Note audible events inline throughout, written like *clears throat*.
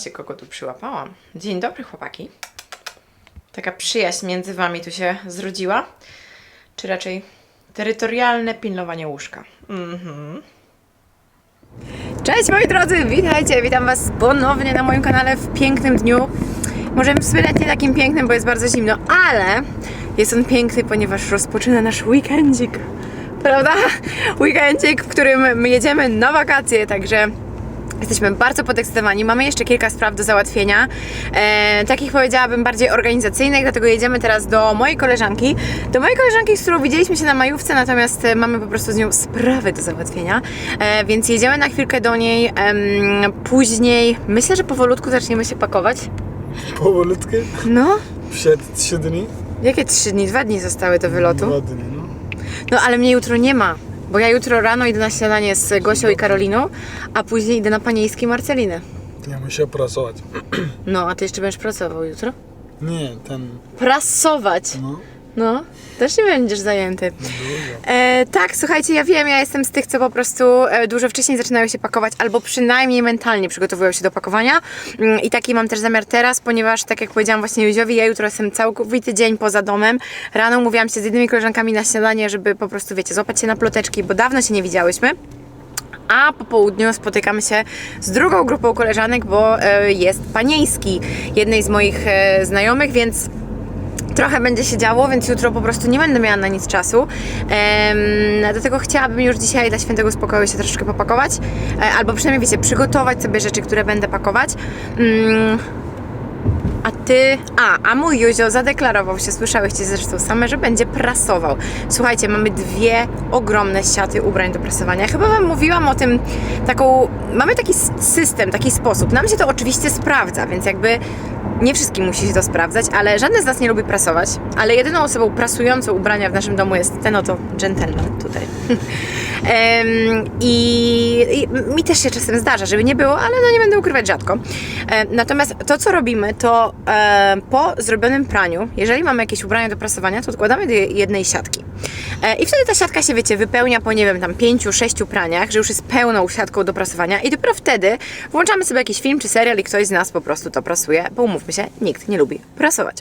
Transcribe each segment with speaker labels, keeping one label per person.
Speaker 1: Zobaczcie, kogo tu przyłapałam. Dzień dobry, chłopaki. Taka przyjaźń między wami tu się zrodziła? Czy raczej terytorialne pilnowanie łóżka? Mhm. Cześć moi drodzy, witajcie, witam was ponownie na moim kanale w pięknym dniu. Może w sumie nawet nie takim pięknym, bo jest bardzo zimno, ale jest on piękny, ponieważ rozpoczyna nasz weekendzik. Prawda? Weekendzik, w którym my jedziemy na wakacje, także Jesteśmy bardzo podekscytowani. Mamy jeszcze kilka spraw do załatwienia. E, takich powiedziałabym bardziej organizacyjnych, dlatego jedziemy teraz do mojej koleżanki. Do mojej koleżanki, z którą widzieliśmy się na majówce, natomiast e, mamy po prostu z nią sprawy do załatwienia. E, więc jedziemy na chwilkę do niej. Em, później myślę, że powolutku zaczniemy się pakować.
Speaker 2: Powolutku?
Speaker 1: No,
Speaker 2: Przed trzy dni?
Speaker 1: jakie trzy dni? Dwa dni zostały do wylotu.
Speaker 2: Dwa dni, no.
Speaker 1: No ale mnie jutro nie ma. Bo ja jutro rano idę na śniadanie z Gosią i Karoliną, a później idę na Panieński Marcelinę.
Speaker 2: Ja muszę pracować. *clears throat*
Speaker 1: No, a ty jeszcze będziesz pracował jutro?
Speaker 2: Nie, ten,
Speaker 1: Prasować.
Speaker 2: no,
Speaker 1: No, też nie będziesz zajęty. E, tak, słuchajcie, ja wiem, ja jestem z tych, co po prostu e, dużo wcześniej zaczynają się pakować, albo przynajmniej mentalnie przygotowują się do pakowania. Mm, I taki mam też zamiar teraz, ponieważ, tak jak powiedziałam właśnie Józiowi, ja jutro jestem całkowity dzień poza domem. Rano umówiłam się z jednymi koleżankami na śniadanie, żeby po prostu, wiecie, złapać się na ploteczki, bo dawno się nie widziałyśmy. A po południu spotykamy się z drugą grupą koleżanek, bo e, jest panieński jednej z moich e, znajomych, więc trochę będzie się działo, więc jutro po prostu nie będę miała na nic czasu. Em, dlatego chciałabym już dzisiaj dla świętego spokoju się troszeczkę popakować, e, albo przynajmniej wiecie, przygotować sobie rzeczy, które będę pakować. Mm, a ty, a, a mój Józio zadeklarował się, słyszałyście zresztą same, że będzie prasował. Słuchajcie, mamy dwie ogromne siaty ubrań do prasowania. Chyba Wam mówiłam o tym taką, mamy taki system, taki sposób. Nam się to oczywiście sprawdza, więc jakby nie wszystkim musi się to sprawdzać, ale żaden z nas nie lubi prasować, ale jedyną osobą prasującą ubrania w naszym domu jest ten oto gentleman tutaj. *laughs* Em, i, I mi też się czasem zdarza, żeby nie było, ale no nie będę ukrywać rzadko. E, natomiast to, co robimy, to e, po zrobionym praniu, jeżeli mamy jakieś ubrania do prasowania, to odkładamy do jednej siatki. E, I wtedy ta siatka się, wiecie, wypełnia po, nie wiem, tam pięciu, sześciu praniach, że już jest pełną siatką do prasowania i dopiero wtedy włączamy sobie jakiś film czy serial i ktoś z nas po prostu to prasuje, bo umówmy się, nikt nie lubi prasować.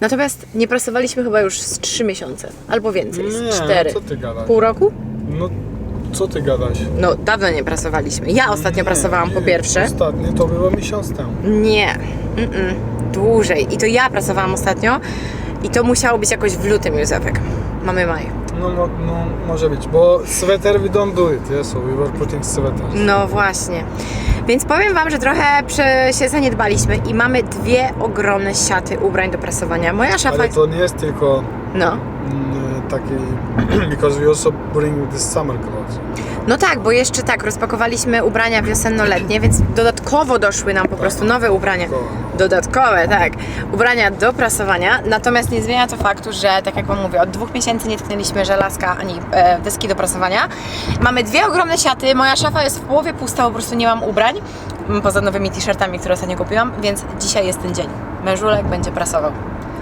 Speaker 1: Natomiast nie prasowaliśmy chyba już z trzy miesiące, albo więcej, z
Speaker 2: Nie,
Speaker 1: cztery.
Speaker 2: co ty gadasz?
Speaker 1: Pół roku?
Speaker 2: No, co ty gadasz?
Speaker 1: No, dawno nie prasowaliśmy. Ja ostatnio
Speaker 2: Nie,
Speaker 1: prasowałam po
Speaker 2: nie,
Speaker 1: pierwsze.
Speaker 2: Ostatnie to było miesiąc temu.
Speaker 1: Nie, Mm-mm. dłużej. I to ja pracowałam ostatnio i to musiało być jakoś w lutym, Józefek. Mamy maj.
Speaker 2: No, no, no, może być, bo sweater we don't do it, yes, so we were putting sweaters.
Speaker 1: No właśnie. Więc powiem Wam, że trochę się zaniedbaliśmy i mamy dwie ogromne siaty ubrań do prasowania. Moja szafa
Speaker 2: Ale to nie jest tylko
Speaker 1: No.
Speaker 2: Mm, taki, *clears throat* because we also bring this summer clothes.
Speaker 1: No tak, bo jeszcze tak, rozpakowaliśmy ubrania wiosenno-letnie, więc dodatkowo doszły nam po prostu nowe ubrania.
Speaker 2: Dodatkowe.
Speaker 1: Tak. Ubrania do prasowania. Natomiast nie zmienia to faktu, że tak jak Wam mówię, od dwóch miesięcy nie tknęliśmy żelazka ani e, deski do prasowania. Mamy dwie ogromne siaty. Moja szafa jest w połowie pusta, po prostu nie mam ubrań. Poza nowymi t-shirtami, które ostatnio kupiłam, więc dzisiaj jest ten dzień. Mężulek będzie prasował.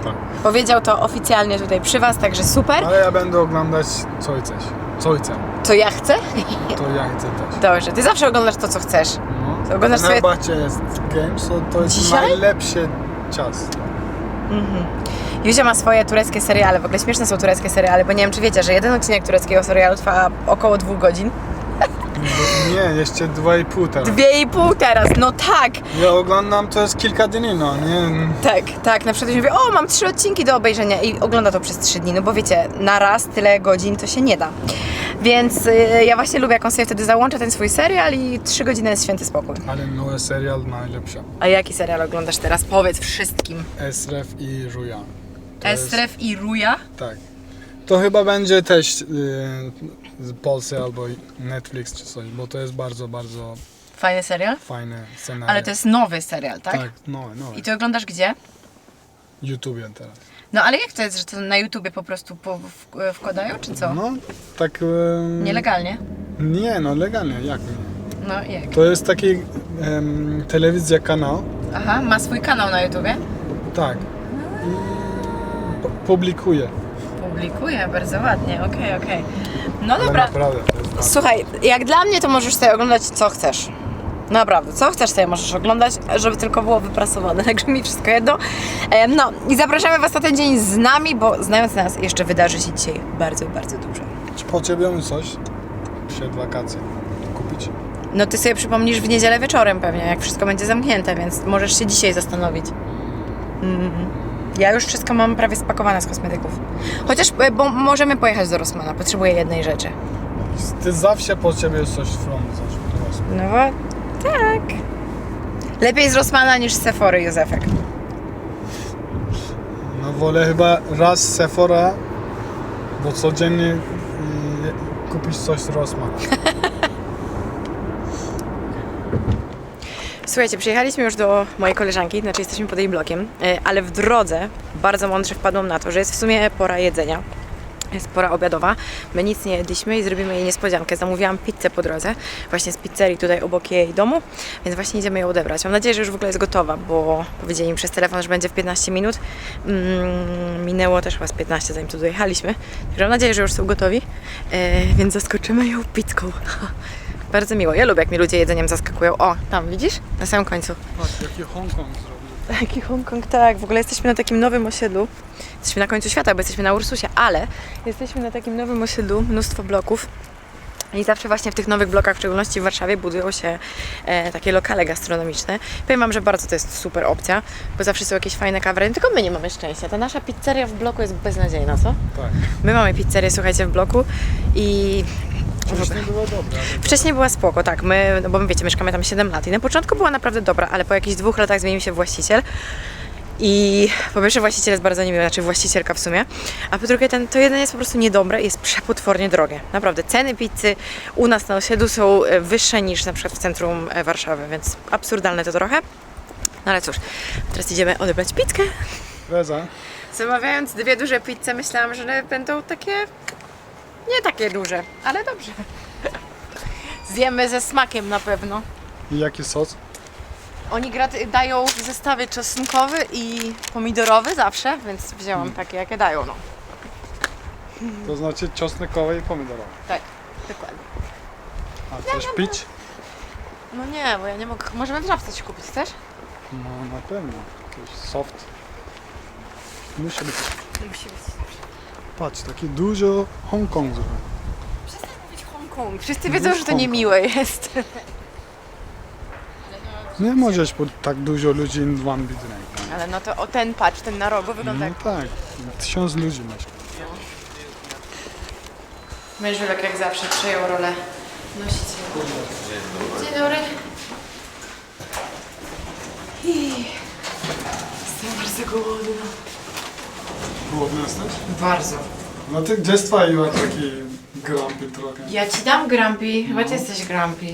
Speaker 2: Tak.
Speaker 1: Powiedział to oficjalnie tutaj przy Was, także super.
Speaker 2: Ale ja będę oglądać co chcesz. Co chcę.
Speaker 1: Co ja chcę?
Speaker 2: To ja chcę też.
Speaker 1: Dobrze, Ty zawsze oglądasz to, co chcesz.
Speaker 2: No.
Speaker 1: To oglądasz sobie-
Speaker 2: jest game, so to jest
Speaker 1: Dzisiaj?
Speaker 2: najlepszy czas.
Speaker 1: Józia ma swoje tureckie seriale, w ogóle śmieszne są tureckie seriale, bo nie wiem czy wiecie, że jeden odcinek tureckiego serialu trwa około dwóch godzin.
Speaker 2: Nie, jeszcze dwa i pół teraz.
Speaker 1: Dwie i pół teraz, no tak!
Speaker 2: Ja oglądam to jest kilka dni, no nie.
Speaker 1: Tak, tak, na przykład ktoś mówi, o mam trzy odcinki do obejrzenia i ogląda to przez trzy dni, no bo wiecie, na raz tyle godzin to się nie da. Więc y, ja właśnie lubię, jak on sobie wtedy załącza ten swój serial i trzy godziny jest święty spokój.
Speaker 2: Ale nowy serial najlepszy.
Speaker 1: A jaki serial oglądasz teraz? Powiedz wszystkim.
Speaker 2: Esref i Ruja. To jest-
Speaker 1: Estref i Ruja?
Speaker 2: Tak. To chyba będzie też z Polsce albo Netflix czy coś, bo to jest bardzo, bardzo
Speaker 1: Fajny serial?
Speaker 2: fajny scenariusz.
Speaker 1: Ale to jest nowy serial, tak?
Speaker 2: Tak, no, no.
Speaker 1: I ty oglądasz gdzie?
Speaker 2: YouTube teraz.
Speaker 1: No ale jak to jest, że to na YouTubie po prostu po, w, wkładają, czy co?
Speaker 2: No, tak...
Speaker 1: Nielegalnie?
Speaker 2: Nie, no legalnie, jak nie.
Speaker 1: No jak?
Speaker 2: To jest taki em, telewizja kanał,
Speaker 1: Aha, ma swój kanał na YouTubie?
Speaker 2: tak. I pu- publikuje.
Speaker 1: Publikuje, bardzo ładnie, okej, okej. No
Speaker 2: Ale
Speaker 1: dobra.
Speaker 2: naprawdę, to jest bardzo-
Speaker 1: Słuchaj, jak dla mnie to możesz sobie oglądać co chcesz. Naprawdę, co chcesz sobie możesz oglądać, żeby tylko było wyprasowane, *laughs* także mi wszystko jedno. Em, No i zapraszamy Was na ten dzień z nami, bo znając nas jeszcze wydarzy się dzisiaj bardzo, bardzo dużo.
Speaker 2: Czy potrzebujemy coś przed wakacje kupić?
Speaker 1: No ty sobie przypomnisz w niedzielę wieczorem pewnie, jak wszystko będzie zamknięte, więc możesz się dzisiaj zastanowić. Mhm. Ja już wszystko mam prawie spakowane z kosmetyków. Chociaż, e, bo możemy pojechać do Rossmana, potrzebuję jednej rzeczy.
Speaker 2: Ty zawsze coś from coś. teraz.
Speaker 1: No bo tak. Lepiej z Rossmana niż z Sephory, Józefek.
Speaker 2: No wolę chyba raz Sephora, bo codziennie y, kupić coś z Rossmana. *laughs*
Speaker 1: Słuchajcie, przyjechaliśmy już do mojej koleżanki, znaczy jesteśmy pod jej blokiem, e, ale w drodze bardzo mądrze wpadłam na to, że jest w sumie pora jedzenia. Jest pora obiadowa. My nic nie jedliśmy i zrobimy jej niespodziankę. Zamówiłam pizzę po drodze, właśnie z pizzerii tutaj obok jej domu, więc właśnie idziemy ją odebrać. Mam nadzieję, że już w ogóle jest gotowa, bo powiedzieli mi przez telefon, że będzie w 15 minut. Mm, minęło też chyba z 15, zanim tu dojechaliśmy. Mam nadzieję, że już są gotowi, e, więc zaskoczymy ją pizzką. *laughs* Bardzo miło. Ja lubię, jak mi ludzie jedzeniem zaskakują. O, tam widzisz? Na samym końcu.
Speaker 2: Patrz, jaki Hongkong zrobił.
Speaker 1: Taki Hongkong, tak. W ogóle jesteśmy na takim nowym osiedlu. Jesteśmy na końcu świata, bo jesteśmy na Ursusie, ale jesteśmy na takim nowym osiedlu, mnóstwo bloków. I zawsze właśnie w tych nowych blokach, w szczególności w Warszawie, budują się e, takie lokale gastronomiczne. Powiem Wam, że bardzo to jest super opcja, bo zawsze są jakieś fajne kawery. Tylko my nie mamy szczęścia. Ta nasza pizzeria w bloku jest beznadziejna, co?
Speaker 2: Tak.
Speaker 1: My mamy pizzerię, słuchajcie, w bloku i
Speaker 2: Wcześniej było dobre. ale
Speaker 1: Wcześniej była spoko, tak, my, no bo my wiecie, mieszkamy tam 7 lat i na początku była naprawdę dobra, ale po jakichś dwóch latach zmienił się właściciel i po pierwsze właściciel jest bardzo niemiły, znaczy właścicielka w sumie, a po drugie ten, to jedzenie jest po prostu niedobre i jest przepotwornie drogie. Naprawdę, ceny pizzy u nas na osiedlu są e, wyższe niż na przykład w centrum e, Warszawy, więc absurdalne to trochę. No ale cóż, teraz idziemy odebrać pizzkę.
Speaker 2: Reza,
Speaker 1: Zamawiając dwie duże pizze myślałam, że będą takie nie takie duże, ale dobrze. Zjemy ze smakiem na pewno.
Speaker 2: i jaki sos?
Speaker 1: Oni dają w zestawie czosnkowy i pomidorowy zawsze, więc wzięłam takie, jakie dają, no.
Speaker 2: To znaczy czosnkowe i pomidorowe.
Speaker 1: Tak, dokładnie.
Speaker 2: A chcesz pić?
Speaker 1: No nie, bo ja nie mogę. Możemy w żabce ci kupić, chcesz?
Speaker 2: No na pewno. Jakiś soft. Musi być.
Speaker 1: Musi być.
Speaker 2: Patrz, taki dużo Hongkong zrobił.
Speaker 1: Przestań mówić Hongkong. Wszyscy wiedzą, że to niemiłe jest.
Speaker 2: Nie możesz pod tak dużo ludzi in one budynek.
Speaker 1: Ale no to o ten patrz, ten na rogu wygląda
Speaker 2: No
Speaker 1: jak
Speaker 2: tak, tysiąc ludzi masz.
Speaker 1: Męż Julek jak zawsze przejął rolę nosiciela. Dzień dobry. I... Jestem bardzo głodna.
Speaker 2: Głodny jesteś?
Speaker 1: Bardzo.
Speaker 2: No ty gdzie stwaiła taki grumpy trochę?
Speaker 1: Ja ci dam grumpy, chyba ty jesteś grumpy.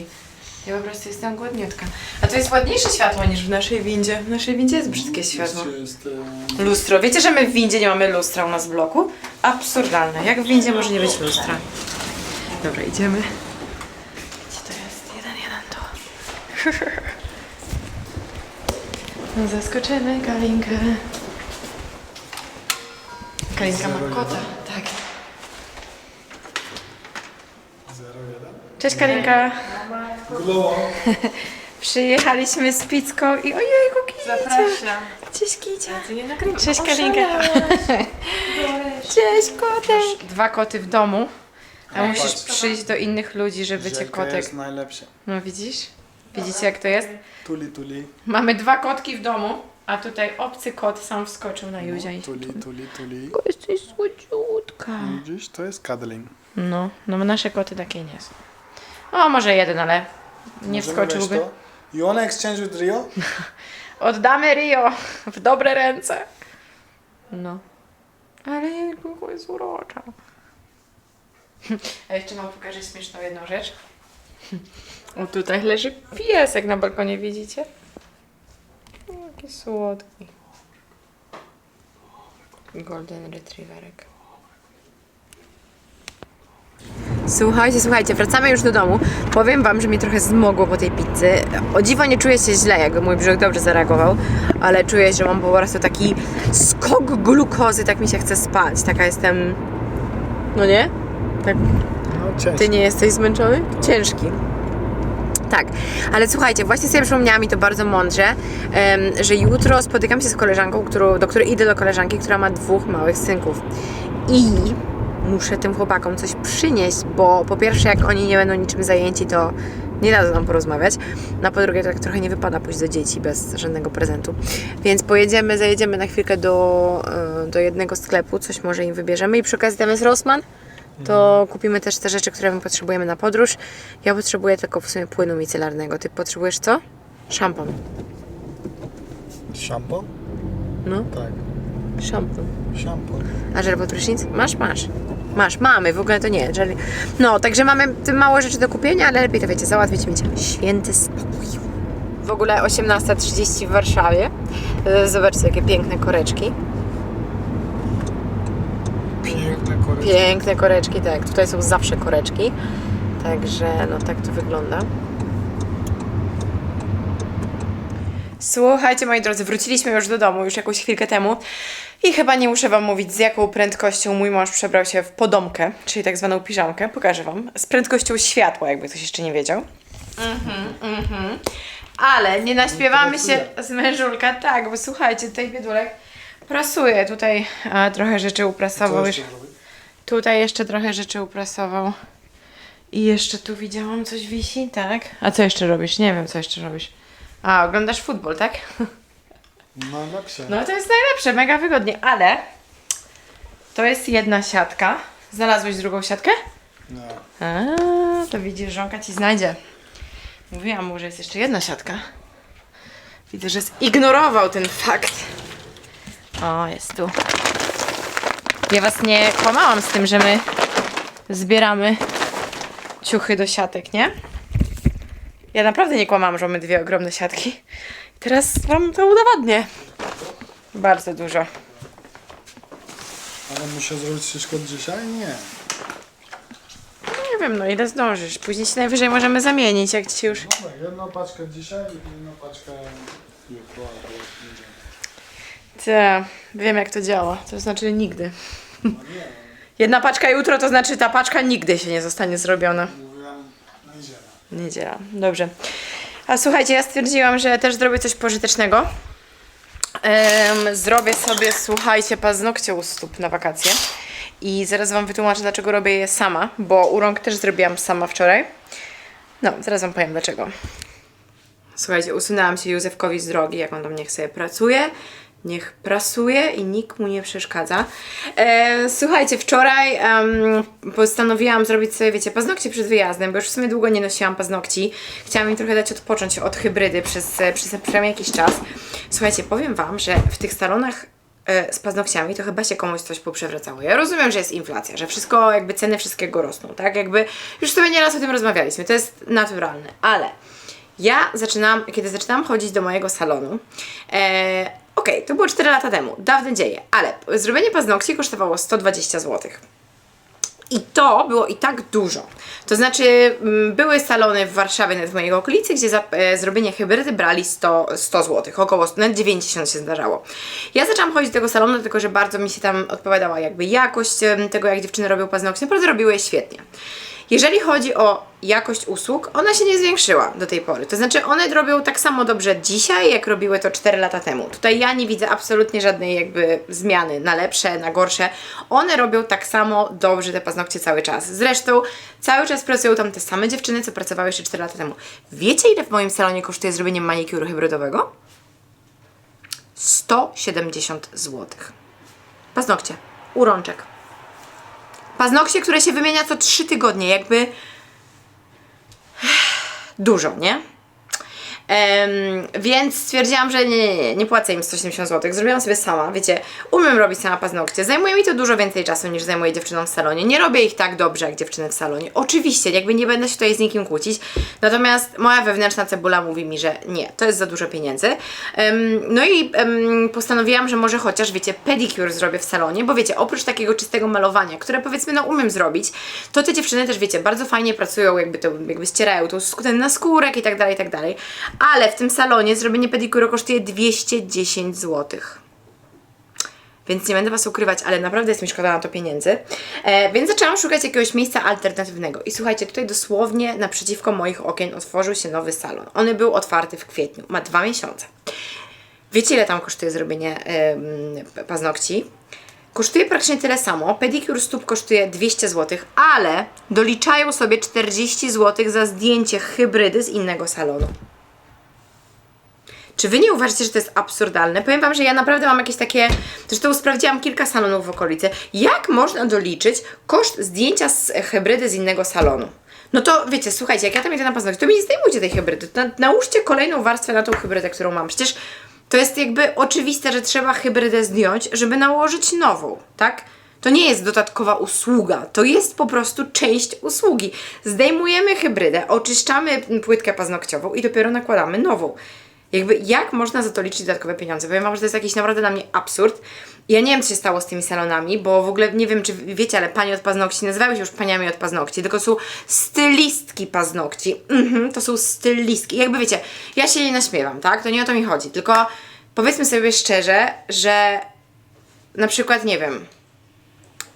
Speaker 1: Ja po prostu jestem głodniutka. A to jest ładniejsze światło niż w naszej windzie. W naszej windzie jest brzydkie światło.
Speaker 2: Jeszcze jest... E...
Speaker 1: Lustro. Wiecie, że my w windzie nie mamy lustra u nas w bloku? Absurdalne. Jak w windzie może nie być lustra? Dobra, idziemy. Gdzie to jest? Jeden, jeden tu. *laughs* No zaskoczymy Kalinkę. Kalinka ma kota. Tak. Cześć Kalinka.
Speaker 2: Glow. *laughs*
Speaker 1: Przyjechaliśmy z pizzką i ojejku Kicia.
Speaker 3: Zapraszam.
Speaker 1: Cześć Kicia. Cześć Kalinka. *laughs* Cześć kotek. Dwa koty w domu. A musisz
Speaker 2: patrz.
Speaker 1: przyjść do innych ludzi, żeby cię kotek...
Speaker 2: jest najlepsze.
Speaker 1: No widzisz? Widzicie jak to jest?
Speaker 2: Tuli, tuli.
Speaker 1: Mamy dwa kotki w domu, a tutaj obcy kot sam wskoczył na Juzia i...
Speaker 2: Tuli, tuli, tuli.
Speaker 1: Jesteś słodziutka.
Speaker 2: Widzisz, to jest cuddling.
Speaker 1: No, no nasze koty takie nie są. O, może jeden, ale nie wskoczyłby.
Speaker 2: You wanna exchange with Rio? *laughs*
Speaker 1: Oddamy Rio *laughs* w dobre ręce. No. Ale jejku, jest urocza. *laughs* A jeszcze wam pokażę śmieszną jedną rzecz. O, tutaj leży piesek na balkonie, widzicie? Jaki słodki. Golden Retrieverek. Słuchajcie, słuchajcie, wracamy już do domu. Powiem wam, że mnie trochę zmogło po tej pizzy. O dziwo nie czuję się źle, jakby mój brzuch dobrze zareagował, ale czuję, że mam po prostu taki skok glukozy, tak mi się chce spać. Taka jestem... No nie? Tak
Speaker 2: No
Speaker 1: ty nie jesteś zmęczony? Ciężki. Tak, ale słuchajcie, właśnie sobie przypomniała mi to bardzo mądrze, że jutro spotykam się z koleżanką, którą, do której idę do koleżanki, która ma dwóch małych synków. I muszę tym chłopakom coś przynieść, bo po pierwsze, jak oni nie będą niczym zajęci, to nie dadzą nam porozmawiać. No po drugie, tak trochę nie wypada pójść do dzieci bez żadnego prezentu. Więc pojedziemy, zajedziemy na chwilkę do, e, do jednego sklepu, coś może im wybierzemy i przy okazji tam jest Rossmann. To kupimy też te rzeczy, które my potrzebujemy na podróż. Ja potrzebuję tylko w sumie płynu micelarnego. Ty potrzebujesz co? Szampon.
Speaker 2: Szampon?
Speaker 1: No,
Speaker 2: Tak,
Speaker 1: szampon.
Speaker 2: szampon.
Speaker 1: A żel pod prysznic? Masz, masz. Masz, mamy, w ogóle to nie. Żel... No, także mamy te małe rzeczy do kupienia, ale lepiej to wiecie, załatwić mieć święty spokój. W ogóle 18.30 w Warszawie. E, Zobaczcie, jakie piękne koreczki.
Speaker 2: Piękne koreczki.
Speaker 1: Piękne koreczki, tak. Tutaj są zawsze koreczki. Także no tak to wygląda. Słuchajcie moi drodzy, wróciliśmy już do domu już jakąś chwilkę temu i chyba nie muszę Wam mówić z jaką prędkością mój mąż przebrał się w podomkę, czyli tak zwaną piżamkę. Pokażę Wam. Z prędkością światła, jakby ktoś jeszcze nie wiedział. Mhm, mhm. Ale nie naśpiewamy się z mężulka, tak, bo słuchajcie, tutaj biedulek prasuje. Tutaj a, trochę rzeczy uprasował już. Tutaj jeszcze trochę rzeczy uprasował. I jeszcze tu widziałam coś wisi, tak? A co jeszcze robisz? Nie wiem, co jeszcze robisz. A, oglądasz futbol, tak? *laughs*
Speaker 2: No lepsze.
Speaker 1: No to jest najlepsze, mega wygodnie, ale to jest jedna siatka. Znalazłeś drugą siatkę?
Speaker 2: Nie.
Speaker 1: A, to widzisz, żonka ci znajdzie. Mówiłam mu, że jest jeszcze jedna siatka. Widzę, że zignorował ten fakt. O, jest tu. Ja was nie kłamałam z tym, że my zbieramy ciuchy do siatek, nie? Ja naprawdę nie kłamałam, że mamy dwie ogromne siatki. Teraz wam to udowodnię. Bardzo dużo.
Speaker 2: Ale muszę zrobić wszystko dzisiaj? Nie.
Speaker 1: Nie wiem, no ile zdążysz. Później się najwyżej możemy zamienić, jak ci się już...
Speaker 2: Dobra, jedną paczkę dzisiaj i jedną paczkę jutro albo w niedzielę.
Speaker 1: Te, wiem jak to działa. To znaczy nigdy. Jedna paczka jutro, to znaczy ta paczka nigdy się nie zostanie zrobiona.
Speaker 2: Mówiłem niedziela.
Speaker 1: Niedziela. Dobrze. A słuchajcie, ja stwierdziłam, że też zrobię coś pożytecznego. Zrobię sobie, słuchajcie, paznokcie u stóp na wakacje. I zaraz Wam wytłumaczę, dlaczego robię je sama, bo u rąk też zrobiłam sama wczoraj. No, zaraz Wam powiem dlaczego. Słuchajcie, usunęłam się Józefkowi z drogi, jak on do mnie sobie pracuje. Niech prasuje i nikt mu nie przeszkadza. E, słuchajcie, wczoraj em, postanowiłam zrobić sobie, wiecie, paznokcie przed wyjazdem, bo już w sumie długo nie nosiłam paznokci. Chciałam im trochę dać odpocząć od hybrydy przez, e, przez przynajmniej jakiś czas. Słuchajcie, powiem Wam, że w tych salonach e, z paznokciami, to chyba się komuś coś poprzewracało. Ja rozumiem, że jest inflacja, że wszystko, jakby ceny wszystkiego rosną, tak? Jakby już sobie nieraz o tym rozmawialiśmy, to jest naturalne, ale ja zaczynam, kiedy zaczynałam chodzić do mojego salonu, e, okej, to było 4 lata temu, dawne dzieje, ale zrobienie paznokci kosztowało 120 zł. I to było i tak dużo. To znaczy, mm, były salony w Warszawie, nawet w mojej okolicy, gdzie za e, zrobienie hybrydy brali 100, 100 zł, około 100, nawet 90 się zdarzało. Ja zaczęłam chodzić do tego salonu, dlatego że bardzo mi się tam odpowiadała jakby jakość tego, jak dziewczyny robią paznokcie. Naprawdę robiły je świetnie. Jeżeli chodzi o jakość usług, ona się nie zwiększyła do tej pory. To znaczy, one robią tak samo dobrze dzisiaj, jak robiły to 4 lata temu. Tutaj ja nie widzę absolutnie żadnej jakby zmiany na lepsze, na gorsze. One robią tak samo dobrze te paznokcie cały czas. Zresztą cały czas pracują tam te same dziewczyny, co pracowały jeszcze 4 lata temu. Wiecie, ile w moim salonie kosztuje zrobienie manikuru hybrydowego? 170 zł. Paznokcie, urączek. Paznokcie, które się wymienia co 3 tygodnie, jakby dużo, nie? Więc stwierdziłam, że nie, nie, nie, nie płacę im 170 zł. Zrobiłam sobie sama, wiecie, umiem robić sama paznokcie. Zajmuje mi to dużo więcej czasu niż zajmuje dziewczynom w salonie. Nie robię ich tak dobrze jak dziewczyny w salonie. Oczywiście, jakby nie będę się tutaj z nikim kłócić. Natomiast moja wewnętrzna cebula mówi mi, że nie, to jest za dużo pieniędzy. No i postanowiłam, że może chociaż, wiecie, pedicure zrobię w salonie, bo wiecie, oprócz takiego czystego malowania, które powiedzmy, no umiem zrobić, to te dziewczyny też, wiecie, bardzo fajnie pracują, jakby to, jakby ścierają tą skórę na skórek i tak dalej, i tak dalej. Ale w tym salonie zrobienie pedikuru kosztuje 210 zł. więc nie będę Was ukrywać, ale naprawdę jest mi szkoda na to pieniędzy. E, więc zaczęłam szukać jakiegoś miejsca alternatywnego. I słuchajcie, tutaj dosłownie naprzeciwko moich okien otworzył się nowy salon. On był otwarty w kwietniu, ma dwa miesiące. Wiecie, ile tam kosztuje zrobienie em, paznokci? Kosztuje praktycznie tyle samo. Pedicure stóp kosztuje 200 zł, ale doliczają sobie 40 zł za zdjęcie hybrydy z innego salonu. Czy wy nie uważacie, że to jest absurdalne? Powiem wam, że ja naprawdę mam jakieś takie. Zresztą sprawdziłam kilka salonów w okolicy. Jak można doliczyć koszt zdjęcia z hybrydy z innego salonu? No to wiecie, słuchajcie, jak ja tam idę na paznokcie, to mi nie zdejmujcie tej hybrydy. Nałóżcie kolejną warstwę na tą hybrydę, którą mam. Przecież to jest jakby oczywiste, że trzeba hybrydę zdjąć, żeby nałożyć nową, tak? To nie jest dodatkowa usługa, to jest po prostu część usługi. Zdejmujemy hybrydę, oczyszczamy płytkę paznokciową i dopiero nakładamy nową. Jakby jak można za to liczyć dodatkowe pieniądze? Powiem Wam, że to jest jakiś naprawdę dla mnie absurd. Ja nie wiem, co się stało z tymi salonami, bo w ogóle nie wiem, czy wiecie, ale panie od paznokci nazywały się już paniami od paznokci, tylko są stylistki paznokci. Mhm, to są stylistki. Jakby wiecie, ja się nie naśmiewam, tak? To nie o to mi chodzi. Tylko powiedzmy sobie szczerze, że na przykład, nie wiem,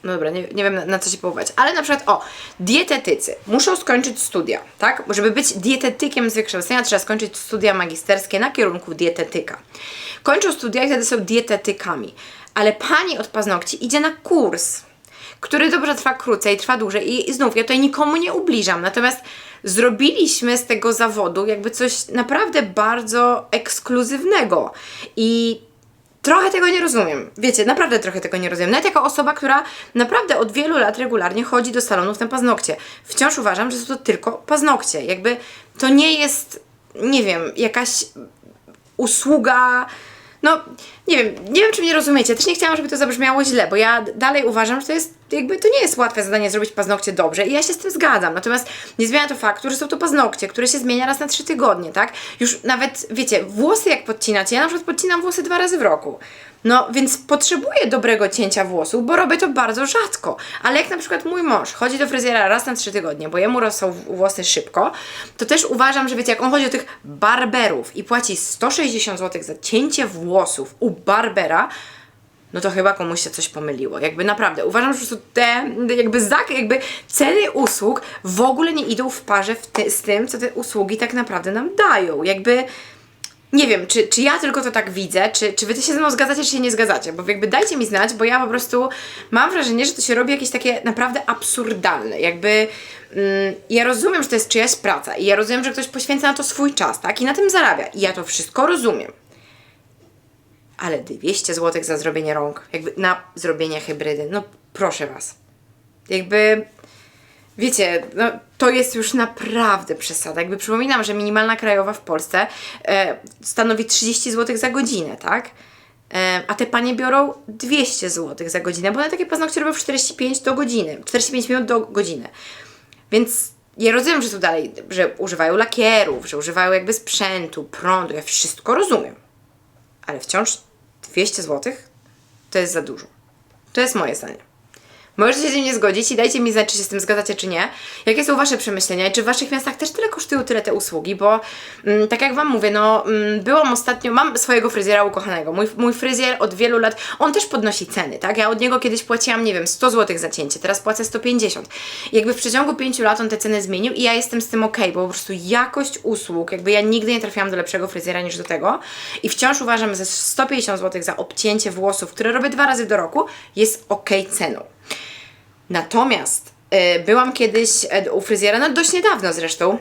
Speaker 1: no dobra, nie, nie wiem na, na co się powołać, ale na przykład, o, dietetycy. Muszą skończyć studia, tak? Żeby być dietetykiem z wykształcenia, trzeba skończyć studia magisterskie na kierunku dietetyka. Kończą studia i wtedy są dietetykami, ale pani od paznokci idzie na kurs, który dobrze trwa krócej, trwa dłużej i, i znów, ja tutaj nikomu nie ubliżam, natomiast zrobiliśmy z tego zawodu jakby coś naprawdę bardzo ekskluzywnego. I Trochę tego nie rozumiem. Wiecie, naprawdę trochę tego nie rozumiem. Nawet jako osoba, która naprawdę od wielu lat regularnie chodzi do salonów na paznokcie. Wciąż uważam, że są to tylko paznokcie. Jakby to nie jest, nie wiem, jakaś usługa. No, nie wiem, nie wiem, czy mnie rozumiecie. Też nie chciałam, żeby to zabrzmiało źle, bo ja dalej uważam, że to jest, jakby to nie jest łatwe zadanie zrobić paznokcie dobrze i ja się z tym zgadzam. Natomiast nie zmienia to faktu, że są to paznokcie, które się zmienia raz na trzy tygodnie, tak? Już nawet, wiecie, włosy jak podcinacie, ja na przykład podcinam włosy dwa razy w roku. No, więc potrzebuję dobrego cięcia włosów, bo robię to bardzo rzadko. Ale jak na przykład mój mąż chodzi do fryzjera raz na trzy tygodnie, bo jemu rosną włosy szybko, to też uważam, że wiecie, jak on chodzi do tych barberów i płaci 160 zł za cięcie włosów u barbera, no to chyba komuś się coś pomyliło. Jakby naprawdę, uważam, że po prostu te jakby zak, jakby ceny usług w ogóle nie idą w parze w z tym, co te usługi tak naprawdę nam dają. Jakby nie wiem, czy, czy ja tylko to tak widzę, czy, czy wy się ze mną zgadzacie, czy się nie zgadzacie, bo jakby dajcie mi znać, bo ja po prostu mam wrażenie, że to się robi jakieś takie naprawdę absurdalne, jakby mm, ja rozumiem, że to jest czyjaś praca i ja rozumiem, że ktoś poświęca na to swój czas, tak, i na tym zarabia i ja to wszystko rozumiem. Ale 200 zł za zrobienie rąk, jakby na zrobienie hybrydy, no proszę was. Jakby Wiecie, no, to jest już naprawdę przesada. Jakby przypominam, że minimalna krajowa w Polsce e, stanowi 30 zł za godzinę, tak? E, a te panie biorą 200 zł za godzinę, bo one takie paznokcie robią w 45 do godziny, 45 minut do godziny. Więc ja rozumiem, że tu dalej, że używają lakierów, że używają jakby sprzętu, prądu, ja wszystko rozumiem. Ale wciąż 200 zł to jest za dużo. To jest moje zdanie. Możecie się z nie zgodzić i dajcie mi znać, czy się z tym zgadzacie, czy nie. Jakie są Wasze przemyślenia i czy w Waszych miastach też tyle kosztują tyle te usługi, bo mm, tak jak Wam mówię, no mm, byłam ostatnio, mam swojego fryzjera ukochanego. Mój, mój fryzjer od wielu lat, on też podnosi ceny, tak? Ja od niego kiedyś płaciłam, nie wiem, 100 zł za cięcie, teraz płacę 150. I jakby w przeciągu 5 lat on te ceny zmienił i ja jestem z tym ok, bo po prostu jakość usług, jakby ja nigdy nie trafiłam do lepszego fryzjera niż do tego i wciąż uważam, że 150 zł za obcięcie włosów, które robię dwa razy do roku, jest ok ceną. Natomiast y, byłam kiedyś y, u fryzjera, no dość niedawno zresztą,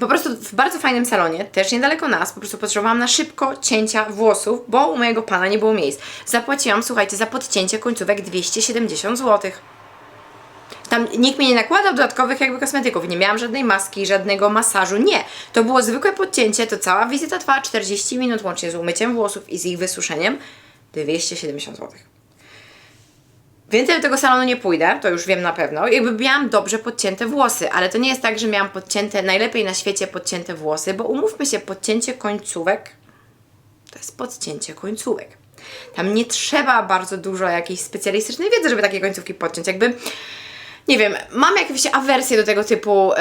Speaker 1: po prostu w bardzo fajnym salonie, też niedaleko nas, po prostu potrzebowałam na szybko cięcia włosów, bo u mojego pana nie było miejsc. Zapłaciłam, słuchajcie, za podcięcie końcówek 270 zł. Tam nikt mi nie nakładał dodatkowych jakby kosmetyków, nie miałam żadnej maski, żadnego masażu, nie. To było zwykłe podcięcie, to cała wizyta trwała 40 minut łącznie z umyciem włosów i z ich wysuszeniem. 270 zł. Więcej do tego salonu nie pójdę, to już wiem na pewno. Jakby miałam dobrze podcięte włosy, ale to nie jest tak, że miałam podcięte, najlepiej na świecie podcięte włosy, bo umówmy się, podcięcie końcówek to jest podcięcie końcówek. Tam nie trzeba bardzo dużo jakiejś specjalistycznej wiedzy, żeby takie końcówki podciąć. Jakby nie wiem, mam jakąś awersję do tego typu,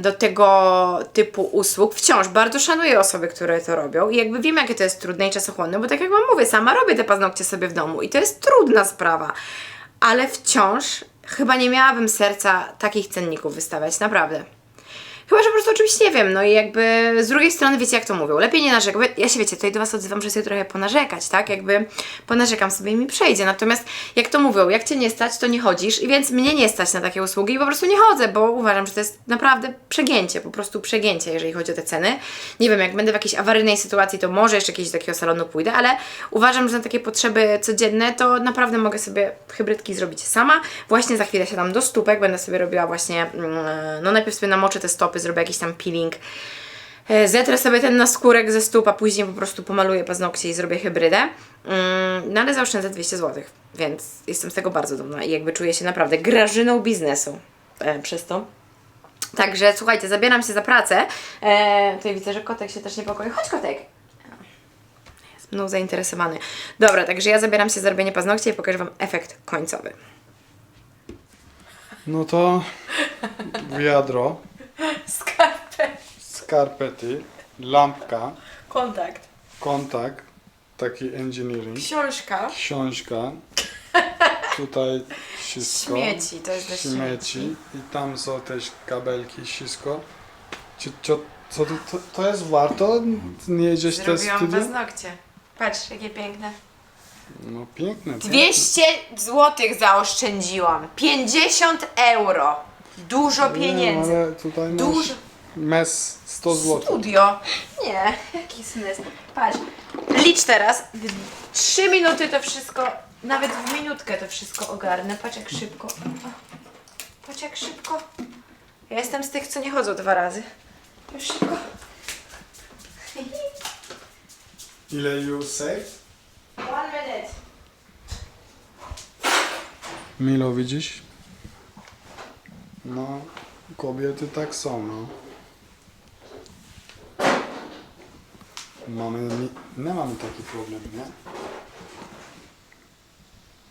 Speaker 1: do tego typu usług. Wciąż bardzo szanuję osoby, które to robią i jakby wiem, jakie to jest trudne i czasochłonne, bo tak jak wam mówię, sama robię te paznokcie sobie w domu i to jest trudna sprawa, ale wciąż chyba nie miałabym serca takich cenników wystawiać, naprawdę. Chyba, że po prostu oczywiście nie wiem, no i jakby z drugiej strony wiecie jak to mówią, lepiej nie narzekać, ja się wiecie, tutaj do Was odzywam, że sobie trochę ponarzekać, tak, jakby ponarzekam sobie i mi przejdzie, natomiast jak to mówią, jak Cię nie stać, to nie chodzisz i więc mnie nie stać na takie usługi i po prostu nie chodzę, bo uważam, że to jest naprawdę przegięcie, po prostu przegięcie, jeżeli chodzi o te ceny. Nie wiem, jak będę w jakiejś awaryjnej sytuacji, to może jeszcze kiedyś do takiego salonu pójdę, ale uważam, że na takie potrzeby codzienne, to naprawdę mogę sobie hybrydki zrobić sama. Właśnie za chwilę siadam do stópek, będę sobie robiła właśnie, mm, no najpierw sobie namoczę te stopy, zrobię jakiś tam peeling, E, Zetrę sobie ten naskórek ze stóp, a później po prostu pomaluję paznokcie i zrobię hybrydę. Mm, No ale zaoszczędzę 200 zł, więc jestem z tego bardzo dumna i jakby czuję się naprawdę grażyną biznesu e, przez to. Także słuchajcie, zabieram się za pracę. E, tutaj widzę, że kotek się też niepokoi. Chodź kotek! Jest mną zainteresowany. Dobra, także ja zabieram się za robienie paznokcia i pokażę Wam efekt końcowy.
Speaker 2: No to *laughs* wiadro,
Speaker 1: Skarpet.
Speaker 2: skarpety, lampka,
Speaker 1: Kontakt.
Speaker 2: kontakt, taki engineering,
Speaker 1: Książka.
Speaker 2: książka, tutaj wszystko,
Speaker 1: Śmieci, to jest do
Speaker 2: śmieci i tam są też kabelki, wszystko. Czy, co, co to, to, to jest warto? Nie jedziesz te
Speaker 1: Zrobiłam
Speaker 2: studia?
Speaker 1: paznokcie. Patrz, jakie piękne.
Speaker 2: No piękne. piękne.
Speaker 1: 200 zł zaoszczędziłam. 50 euro. Dużo pieniędzy.
Speaker 2: Ale tutaj masz
Speaker 1: Dużo.
Speaker 2: mes 100 zł.
Speaker 1: Studio. Nie, *laughs* jaki smysł. Patrz, licz teraz. W 3 minuty to wszystko, nawet w minutkę to wszystko ogarnę. Patrz jak szybko. Patrz jak szybko. Ja jestem z tych, co nie chodzą dwa razy. Już szybko.
Speaker 2: Ile you saved?
Speaker 1: One minute.
Speaker 2: Milo, widzisz? No, kobiety tak są, no. Mamy, nie, nie mamy taki problem, nie?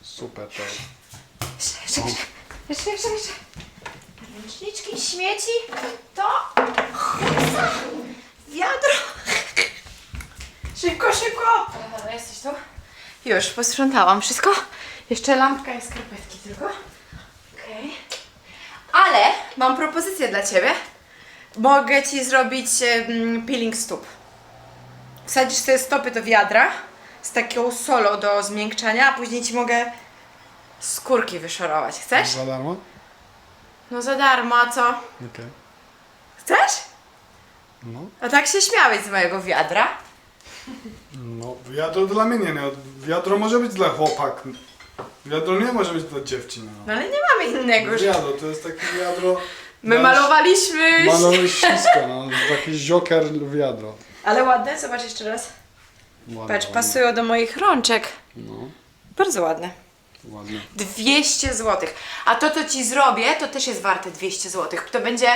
Speaker 2: Super to.
Speaker 1: Jeszcze, jeszcze, jeszcze. Ręczniczki, śmieci, to wiadro. Szybko, szybko. Dobra, jesteś tu? Już, posprzątałam wszystko. Jeszcze lampka i skarpetki tylko. Ale mam propozycję dla Ciebie. Mogę Ci zrobić em, peeling stóp. Wsadzisz sobie stopy do wiadra z taką solą do zmiękczania, a później Ci mogę skórki wyszorować. Chcesz?
Speaker 2: Za darmo?
Speaker 1: No za darmo, a co?
Speaker 2: Okej.
Speaker 1: Chcesz?
Speaker 2: No.
Speaker 1: A tak się śmiałeś z mojego wiadra.
Speaker 2: No, wiadro dla mnie, no. Wiadro może być dla chłopak. Wiadro nie może być dla dziewczyny. No.
Speaker 1: No ale nie mamy innego.
Speaker 2: Wiadro, to jest takie wiadro...
Speaker 1: My malowaliśmy...
Speaker 2: Malowałeś *laughs* wszystko, no. Taki joker wiadro.
Speaker 1: Ale ładne, zobacz jeszcze raz.
Speaker 2: Ładne,
Speaker 1: Patrz,
Speaker 2: ładne.
Speaker 1: pasują do moich rączek.
Speaker 2: No,
Speaker 1: Bardzo ładne.
Speaker 2: ładnie.
Speaker 1: 200 zł. A to, co Ci zrobię, to też jest warte 200 zł. To będzie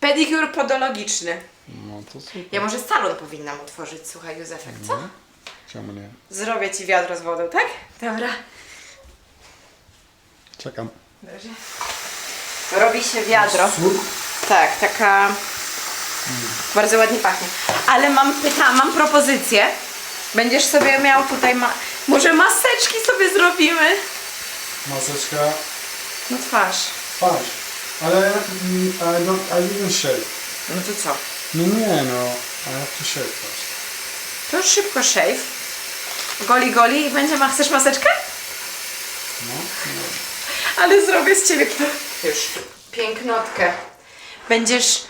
Speaker 1: pedikur podologiczny.
Speaker 2: No to super.
Speaker 1: Ja może salon powinnam otworzyć, słuchaj Józefek, co?
Speaker 2: Czemu nie?
Speaker 1: Zrobię Ci wiadro z wodą, tak? Dobra.
Speaker 2: Czekam.
Speaker 1: Dobrze. Robi się wiadro. Tak, taka. Bardzo ładnie pachnie. Ale mam pyta, mam propozycję. Będziesz sobie miał tutaj ma... Może maseczki sobie zrobimy?
Speaker 2: Maseczka.
Speaker 1: No twarz.
Speaker 2: Twarz. Ale mm, I don't, I didn't shave.
Speaker 1: No to co?
Speaker 2: No nie no, I have to shave first.
Speaker 1: To już szybko shave. Goli, goli i będzie ma... Chcesz maseczkę?
Speaker 2: No, no.
Speaker 1: Ale zrobię z ciebie już pięknotkę. Będziesz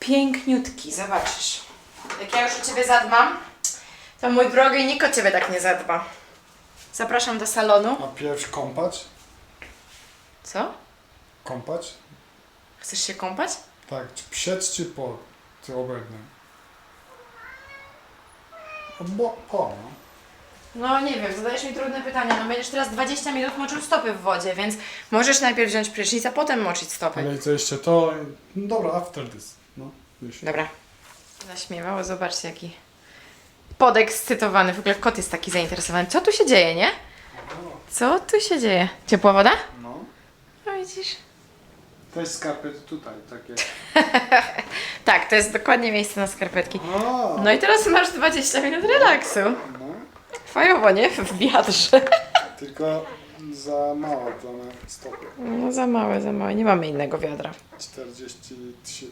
Speaker 1: piękniutki, zobaczysz. Jak ja już o ciebie zadbam, to mój drogi nikt o ciebie tak nie zadba. Zapraszam do salonu.
Speaker 2: A pierw kąpać?
Speaker 1: Co?
Speaker 2: Kąpać?
Speaker 1: Chcesz się kąpać?
Speaker 2: Tak, czy przed czy po? Ty. No bo po, no.
Speaker 1: No nie wiem, zadajesz mi trudne pytania. No będziesz teraz 20 minut moczył stopy w wodzie, więc możesz najpierw wziąć prysznic, a potem moczyć stopy.
Speaker 2: Ale i co jeszcze to? No dobra, after this. No, już.
Speaker 1: Dobra. Zaśmiewało, zobaczcie jaki podekscytowany. W ogóle kot jest taki zainteresowany. Co tu się dzieje, nie? Co tu się dzieje? Ciepła woda?
Speaker 2: No.
Speaker 1: No widzisz.
Speaker 2: Te skarpety tutaj, takie. *laughs*
Speaker 1: Tak, to jest dokładnie miejsce na skarpetki.
Speaker 2: O,
Speaker 1: No i teraz masz 20 minut relaksu.
Speaker 2: No,
Speaker 1: Fajowo, nie? W wiatrze.
Speaker 2: tylko za mało to na stopy.
Speaker 1: No za małe, za małe. Nie mamy innego wiadra.
Speaker 2: 43.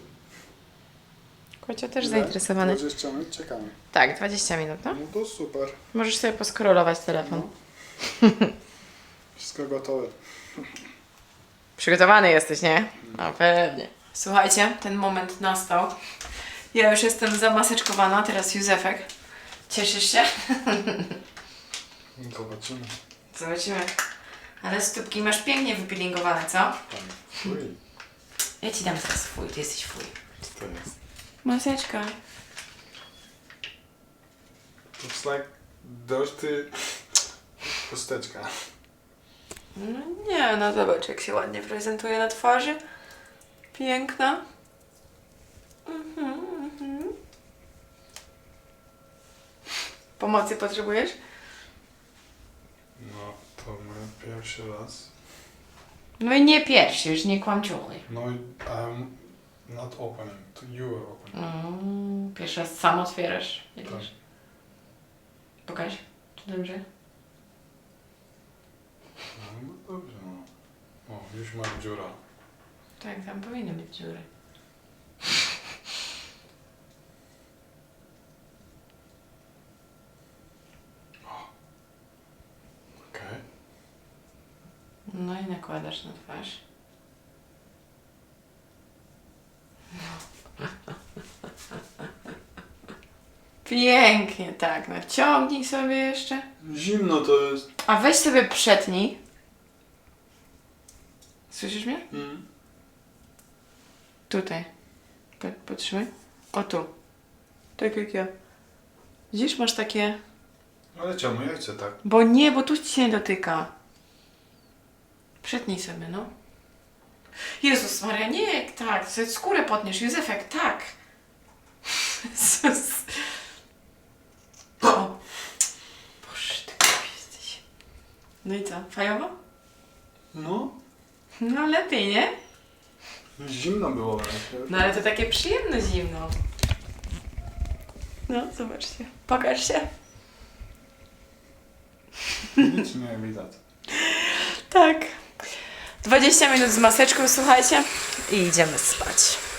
Speaker 1: Kocio też
Speaker 2: Ile?
Speaker 1: zainteresowany.
Speaker 2: 20 minut czekamy.
Speaker 1: Tak, 20 minut, no.
Speaker 2: No to super.
Speaker 1: Możesz sobie poskrolować telefon.
Speaker 2: Wszystko gotowe.
Speaker 1: Przygotowany jesteś, nie? No pewnie. Słuchajcie, ten moment nastał. Ja już jestem zamaseczkowana, teraz Józefek. Cieszysz się? *laughs*
Speaker 2: Zobaczymy.
Speaker 1: Zobaczymy. Ale stópki masz pięknie wypilingowane, co?
Speaker 2: Tam. Uj,
Speaker 1: Ja ci dam teraz swój, ty jesteś twój.
Speaker 2: co to jest?
Speaker 1: Maseczka.
Speaker 2: Looks like dirty chusteczka.
Speaker 1: No nie, no zobacz jak się ładnie prezentuje na twarzy. Piękna. Mhm, mhm. Pomocy potrzebujesz?
Speaker 2: No, to mój pierwszy raz.
Speaker 1: No i nie pierwszy, już nie kłamciuchy.
Speaker 2: No i I'm not opening. To you are opening.
Speaker 1: Mm, pierwszy raz sam otwierasz. Widzisz?
Speaker 2: Tak.
Speaker 1: Pokaż. Czy dobrze?
Speaker 2: No, no dobrze, no. O, już mam dziura.
Speaker 1: Tak, tam powinny być dziury.
Speaker 2: Okej.
Speaker 1: No i nakładasz na twarz. Pięknie, tak. Naciągnij sobie jeszcze.
Speaker 2: Zimno to jest.
Speaker 1: A weź sobie przetnij. Słyszysz mnie?
Speaker 2: Mm.
Speaker 1: Tutaj. Po- Potrzymaj. O tu. Tak jak ja. Widzisz, masz takie...
Speaker 2: Ale czemu ja chcę tak?
Speaker 1: Bo nie, bo tu ci się nie dotyka. Przetnij sobie, no. Jezus Maria, nie, tak, skórę potniesz. Józefek, tak. Jezus. O. Boże, ty głupi jesteś. No i co, fajowo?
Speaker 2: No.
Speaker 1: No lepiej, nie?
Speaker 2: Zimno było.
Speaker 1: No ale to takie przyjemne zimno. No, zobaczcie. Pokaż się.
Speaker 2: Nic nie widać.
Speaker 1: Tak. 20 minut z maseczką, słuchajcie. I idziemy spać.